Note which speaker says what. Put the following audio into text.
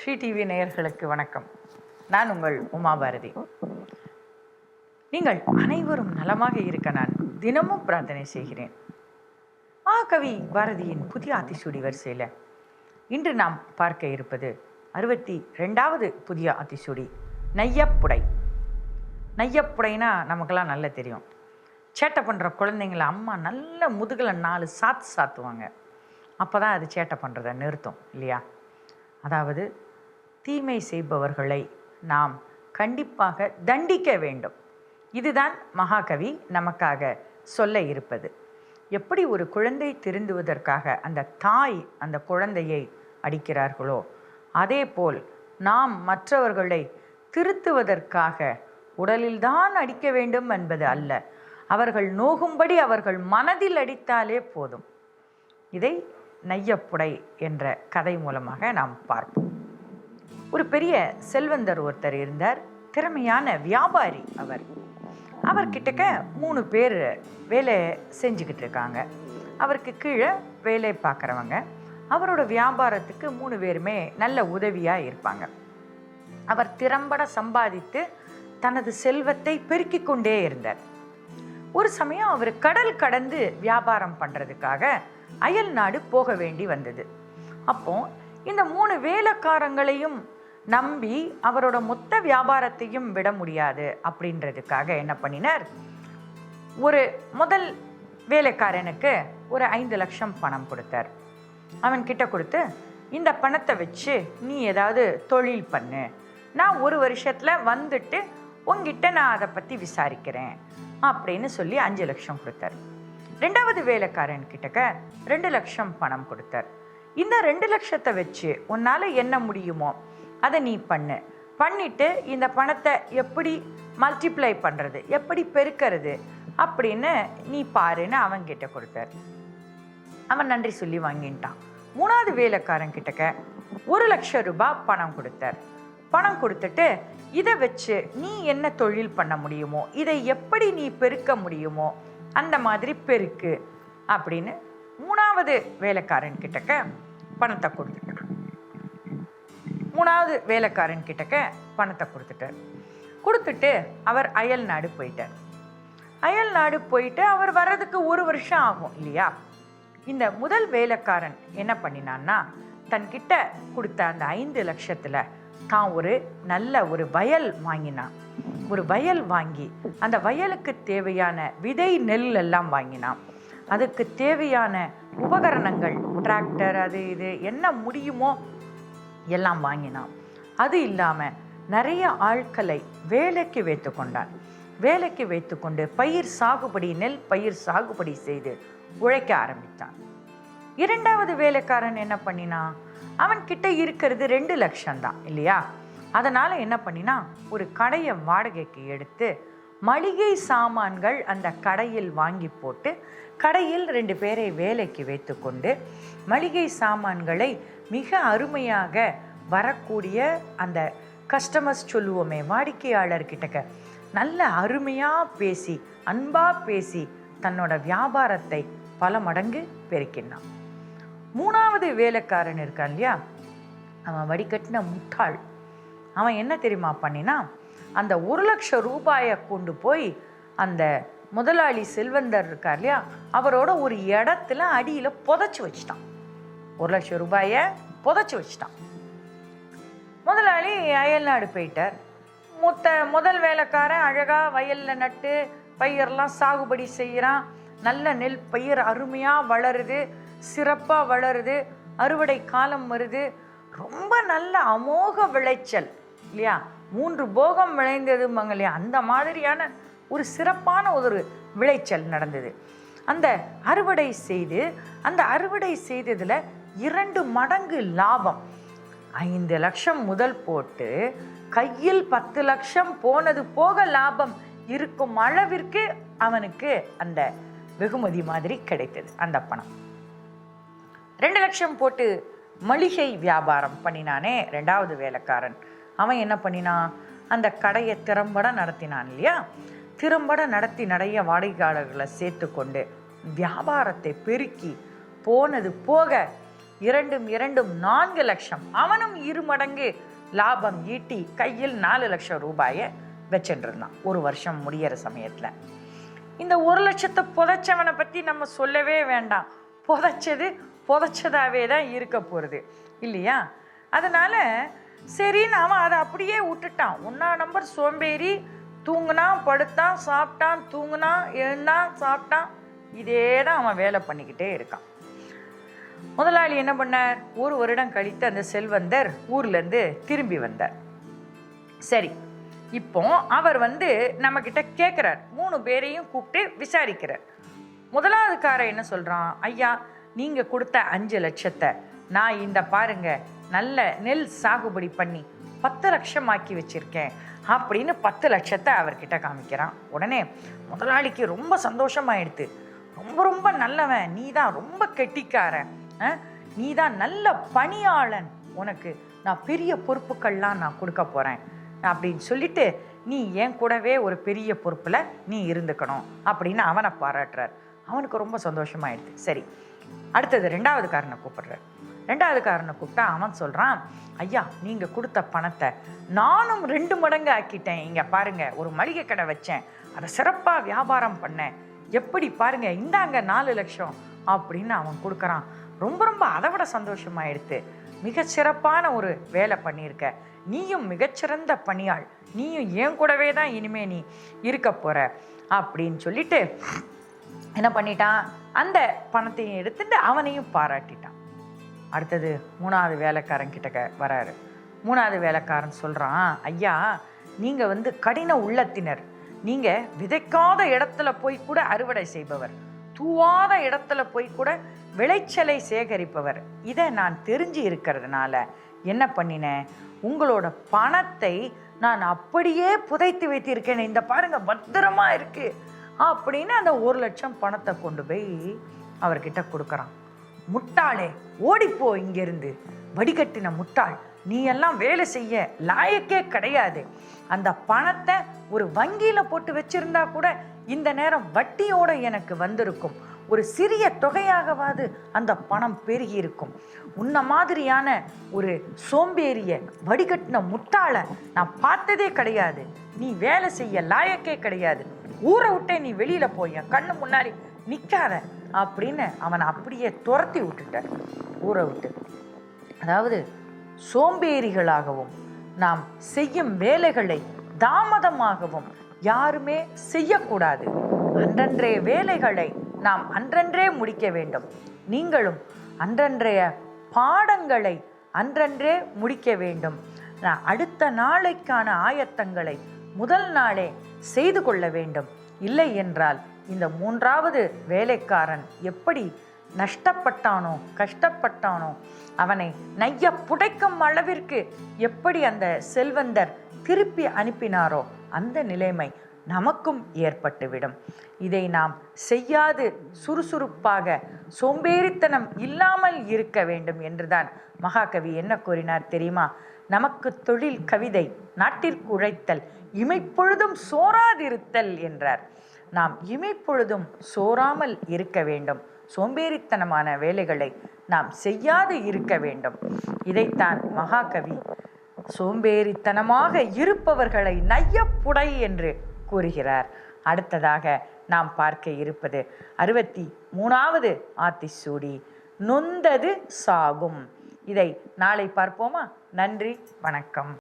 Speaker 1: Sri TV நேயர்களுக்கு வணக்கம். நான் உங்கள் உமா பாரதி நீங்கள் அனைவரும் நலமாக இருக்க நான் தினமும் பிரார்த்தனை செய்கிறேன். ஆ கவி பாரதியின் புதிய ஆத்திசூடி வரிசையில் இன்று நாம் பார்க்க இருப்பது அறுபத்தி ரெண்டாவது புதிய ஆத்திசூடி நையப்புடை. நையப்புடைனா நமக்கெல்லாம் நல்லா தெரியும். சேட்டை பண்ணுற குழந்தைங்கள அம்மா நல்ல முதுகில் நாலு சாத்து சாத்துவாங்க. அப்போ தான் அது சேட்டை பண்ணுறதை நிறுத்தும் இல்லையா? அதாவது தீமை செய்பவர்களை நாம் கண்டிப்பாக தண்டிக்க வேண்டும். இதுதான் மகாகவி நமக்காக சொல்ல இருப்பது. எப்படி ஒரு குழந்தை திருந்துவதற்காக அந்த தாய் அந்த குழந்தையை அடிக்கிறார்களோ அதேபோல் நாம் மற்றவர்களை திருத்துவதற்காக உடலில்தான் அடிக்க வேண்டும் என்பது அல்ல. அவர்கள் நோகும்படி அவர்கள் மனதில் அடித்தாலே போதும். இதை நையப்புடை என்ற கதை மூலமாக நாம் பார்ப்போம். ஒரு பெரிய செல்வந்தர் ஒருத்தர் இருந்தார். திறமையான வியாபாரி அவர். அவர் கிட்டக்க மூணு பேர் வேலை செஞ்சுக்கிட்டு இருக்காங்க. அவருக்கு கீழே வேலை பார்க்குறவங்க. அவரோட வியாபாரத்துக்கு மூணு பேருமே நல்ல உதவியாக இருப்பாங்க. அவர் திறம்பட சம்பாதித்து தனது செல்வத்தை பெருக்கிக் கொண்டே இருந்தார். ஒரு சமயம் அவர் கடல் கடந்து வியாபாரம் பண்ணுறதுக்காக அயல் நாடு போக வேண்டி வந்தது. அப்போ இந்த மூணு வேலைக்காரங்களையும் நம்பி அவரோட மொத்த வியாபாரத்தையும் விட முடியாது அப்படின்றதுக்காக என்ன பண்ணினர்? ஒரு முதல் வேலைக்காரனுக்கு ஒரு ஐந்து லட்சம் பணம் கொடுத்தார். அவன் கிட்ட கொடுத்து இந்த பணத்தை வச்சு நீ ஏதாவது தொழில் பண்ணு. நான் ஒரு வருஷத்தில் வந்துட்டு உங்ககிட்ட நான் அதை பற்றி விசாரிக்கிறேன். அப்படின்னு சொல்லி அஞ்சு லட்சம் கொடுத்தார். ரெண்டாவது வேலைக்காரன் கிட்டக்க ரெண்டு லட்சம் பணம் கொடுத்தார். இந்த ரெண்டு லட்சத்தை வச்சு உன்னால் என்ன முடியுமோ அதை நீ பண்ணு. பண்ணிட்டு இந்த பணத்தை எப்படி மல்டிப்ளை பண்ணுறது எப்படி பெருக்கிறது? அப்படின்னு நீ பாருன்னு அவன்கிட்ட கொடுத்தார். அவன் நன்றி சொல்லி வாங்கிட்டான். மூணாவது வேலைக்காரன் கிட்டக்க ஒரு லட்சம் ரூபாய் பணம் கொடுத்தார். பணம் கொடுத்துட்டு இதை வச்சு நீ என்ன தொழில் பண்ண முடியுமோ இதை எப்படி நீ பெருக்க முடியுமோ அந்த மாதிரி பெருக்கு அப்படின்னு மூணாவது வேலைக்காரன் கிட்டக்க பணத்தை கொடுத்துட்டார். மூணாவது வேலைக்காரன் கிட்டக்க பணத்தை கொடுத்துட்டார். கொடுத்துட்டு அவர் அயல் நாடு போயிட்டார். அயல் நாடு போயிட்டு அவர் வர்றதுக்கு ஒரு வருஷம் ஆகும் இல்லையா? இந்த முதல் வேலைக்காரன் என்ன பண்ணினான்னா தன்கிட்ட கொடுத்த அந்த ஐந்து லட்சத்தில் தான் ஒரு நல்ல ஒரு வயல் வாங்கினான். ஒரு வயல் வாங்கி அந்த வயலுக்கு தேவையான விதை நெல் எல்லாம் வாங்கினான். அதுக்கு தேவையான உபகரணங்கள் டிராக்டர் அது இது என்ன முடியுமோ எல்லாம் வாங்கினான். அது இல்லாமல் நிறைய ஆட்களை வேலைக்கு வைத்து கொண்டான். வேலைக்கு வைத்துக்கொண்டு பயிர் சாகுபடி நெல் பயிர் சாகுபடி செய்து உழைக்க ஆரம்பித்தான். இரண்டாவது வேலைக்காரன் என்ன பண்ணினான் அவன் கிட்ட இருக்கிறது ரெண்டு லட்சம் தான் இல்லையா? அதனால் என்ன பண்ணினா ஒரு கடையை வாடகைக்கு எடுத்து மளிகை சாமான்கள் அந்த கடையில் வாங்கி போட்டு கடையில் ரெண்டு பேரை வேலைக்கு வைத்துக்கொண்டு மளிகை சாமான்களை மிக அருமையாக வரக்கூடிய அந்த கஸ்டமர்ஸ் சொல்லுவோமே வாடிக்கையாளர்கிட்டக்க நல்ல அருமையாக பேசி அன்பாக பேசி தன்னோட வியாபாரத்தை பல மடங்கு பெருக்கினான். மூணாவது வேலைக்காரன் இருக்கான் இல்லையா? அவன் வடிகட்டின முட்டாள். அவன் என்ன தெரியுமா பண்ணினா அந்த ஒரு லட்சம் ரூபாயை கொண்டு போய் அந்த முதலாளி செல்வந்தர் இருக்கார் இல்லையா அவரோட ஒரு இடத்துல அடியில் புதைச்சி வச்சிட்டான். ஒரு லட்சம் ரூபாயை புதைச்சி வச்சிட்டான். முதலாளி அயல்நாடு போயிட்டார். மொத்த முதல் வேலைக்காரன் அழகாக வயலில் நட்டு பயிரெலாம் சாகுபடி செய்கிறான். நல்ல நெல் பயிர் அருமையாக வளருது சிறப்பாக வளருது அறுவடை காலம் வருது. ரொம்ப நல்ல அமோக விளைச்சல் இல்லையா? மூன்று போகம் விளைந்ததுமாங்க இல்லையா அந்த மாதிரியான ஒரு சிறப்பான ஒரு விளைச்சல் நடந்தது. அந்த அறுவடை செய்து அந்த அறுவடை செய்ததில் இரண்டு மடங்கு லாபம். ஐந்து லட்சம் முதல் போட்டு கையில் பத்து லட்சம் போனது போக லாபம் இருக்கும் அளவிற்கு அவனுக்கு அந்த வெகுமதி மாதிரி கிடைத்தது அந்த பணம். ரெண்டு லட்சம் போட்டு மளிகை வியாபாரம் பண்ணினானே ரெண்டாவது வேலைக்காரன். அவன் என்ன பண்ணினான் அந்த கடையை திறம்பட நடத்தினான் இல்லையா? திறம்பட நடத்தி நிறைய வாடிக்கையாளர்களை சேர்த்து கொண்டு வியாபாரத்தை பெருக்கி போனது போக இரண்டும் இரண்டும் நான்கு லட்சம். அவனும் இரு மடங்கு லாபம் ஈட்டி கையில் நாலு லட்சம் ரூபாயை வச்சுட்டு ஒரு வருஷம் முடியிற சமயத்தில். இந்த ஒரு லட்சத்தை புதைச்சவனை பற்றி நம்ம சொல்லவே வேண்டாம். புதைச்சது புதைச்சதாகவே தான் இருக்க போகிறது இல்லையா? அதனால சரின்னு அவன் அதை அப்படியே விட்டுட்டான். ஒன்றா நம்பர் சோம்பேறி தூங்குனான் படுத்தான் சாப்பிட்டான் தூங்குனான் எழுந்தான் சாப்பிட்டான். இதே தான் அவன் வேலை பண்ணிக்கிட்டே இருக்கான். முதலாளி என்ன பண்ணார்? ஒரு வருடம் கழித்து அந்த செல்வந்தர் ஊர்லேருந்து திரும்பி வந்தார். சரி இப்போ அவர் வந்து நம்மக்கிட்ட கேட்குறார் மூணு பேரையும் கூப்பிட்டு விசாரிக்கிறார். முதலாவதுக்காரன் என்ன சொல்கிறான் ஐயா நீங்கள் கொடுத்த அஞ்சு லட்சத்தை நான் இந்த பாருங்க நல்ல நெல் சாகுபடி பண்ணி பத்து லட்சம் ஆக்கி வச்சிருக்கேன் அப்படின்னு பத்து லட்சத்தை அவர்கிட்ட காமிக்கிறான். உடனே முதலாளிக்கு ரொம்ப சந்தோஷமாயிடுது ரொம்ப ரொம்ப நல்லவன் நீ தான் ரொம்ப கெட்டிக்காரன் நீ தான் நல்ல பணியாளன். உனக்கு நான் பெரிய பொறுப்புக்கள்லாம் நான் கொடுக்க போகிறேன் அப்படின்னு சொல்லிட்டு நீ என் கூடவே ஒரு பெரிய பொறுப்பில் நீ இருந்துக்கணும் அப்படின்னு அவனை பாராட்டுறார். அவனுக்கு ரொம்ப சந்தோஷமாயிடுது சரி அடுத்தது ரெண்டாவது காரனை கூப்பிடுறார். ரெண்டாவது காரனை கூப்பிட்டா அவன் சொல்கிறான் ஐயா நீங்கள் கொடுத்த பணத்தை நானும் ரெண்டு மடங்கு ஆக்கிட்டேன். இங்கே பாருங்க ஒரு மளிகை கடை வச்சேன். அதை சிறப்பாக வியாபாரம் பண்ணேன். எப்படி பாருங்கள் இந்தாங்க நாலு லட்சம். அப்படின்னு அவன் கொடுக்குறான். ரொம்ப ரொம்ப அதை விட சந்தோஷமாயிடுது மிக சிறப்பான ஒரு வேலை பண்ணியிருக்க. நீயும் மிகச்சிறந்த பணியாள். நீயும் ஏன் கூடவே தான் இனிமே நீ இருக்க போற. அப்படின்னு சொல்லிட்டு என்ன பண்ணிட்டான்? அந்த பணத்தையும் எடுத்துட்டு அவனையும் பாராட்டிட்டான். அடுத்தது மூணாவது வேலைக்காரன் கிட்ட வராரு. மூணாவது வேலைக்காரன் சொல்கிறான் ஐயா நீங்கள் வந்து கடின உள்ளத்தினர். நீங்கள் விதைக்காத இடத்துல போய் கூட அறுவடை செய்பவர். தூவாத இடத்துல போய் கூட விளைச்சலை சேகரிப்பவர். இதை நான் தெரிஞ்சு இருக்கிறதுனால என்ன பண்ணினேன் உங்களோட பணத்தை நான் அப்படியே புதைத்து வைத்திருக்கேன் இந்த பாருங்க பத்திரமா இருக்கு. அப்படின்னு அந்த ஒரு லட்சம் பணத்தை கொண்டு போய் அவர்கிட்ட கொடுக்குறான். முட்டாளே ஓடிப்போ இங்கிருந்து. வடிகட்டின முட்டாள் நீ எல்லாம் வேலை செய்ய லாயக்கே கிடையாது. அந்த பணத்தை ஒரு வங்கியில் போட்டு வச்சிருந்தா கூட இந்த நேரம் வட்டியோட எனக்கு வந்திருக்கும். ஒரு சிறிய தொகையாகவாது அந்த பணம் பெருகி இருக்கும் உன்ன மாதிரியான ஒரு சோம்பேறிய வடிகட்டின முட்டாளை நான் பார்த்ததே கிடையாது. நீ வேலை செய்ய லாயக்கே கிடையாது. ஊரை விட்டே நீ வெளியில போய் கண்ணு முன்னாடி நிற்காத அப்படின்னு அவனை அப்படியே துரத்தி விட்டுட்டார் ஊற விட்டு. அதாவது சோம்பேறிகளாகவும் நாம் செய்யும் வேலைகளை தாமதமாகவும் யாருமே செய்யக்கூடாது. அன்றன்றைய வேலைகளை நாம் அன்றன்றே முடிக்க வேண்டும். நீங்களும் அன்றன்றைய பாடங்களை அன்றன்றே முடிக்க வேண்டும். அடுத்த நாளைக்கான ஆயத்தங்களை முதல் நாளே செய்து கொள்ள வேண்டும். இல்லை என்றால் இந்த மூன்றாவது வேலைக்காரன் எப்படி நஷ்டப்பட்டானோ கஷ்டப்பட்டானோ அவனை நைய புடைக்கும் அளவிற்கு எப்படி அந்த செல்வந்தர் திருப்பி அனுப்பினாரோ அந்த நிலைமை நமக்கும் ஏற்பட்டுவிடும். இதை நாம் செய்யாது சுறுசுறுப்பாக சோம்பேறித்தனம் இல்லாமல் இருக்க வேண்டும் என்றுதான் மகாகவி என்ன கூறினார் தெரியுமா? நமக்கு தொழில் கவிதை நாட்டிற்கு உழைத்தல் இமைப்பொழுதும் சோராதிருத்தல் என்றார். நாம் இமைப்பொழுதும் சோராமல் இருக்க வேண்டும். சோம்பேறித்தனமான வேலைகளை நாம் செய்யாது இருக்க வேண்டும். இதைத்தான் மகாகவி சோம்பேறித்தனமாக இருப்பவர்களை நையப்புடை என்று கூறுகிறார். அடுத்ததாக நாம் பார்க்க இருப்பது அறுபத்தி மூணாவது ஆத்திசூடி நொந்தது சாகும். இதை நாளை பார்ப்போமா? நன்றி வணக்கம்.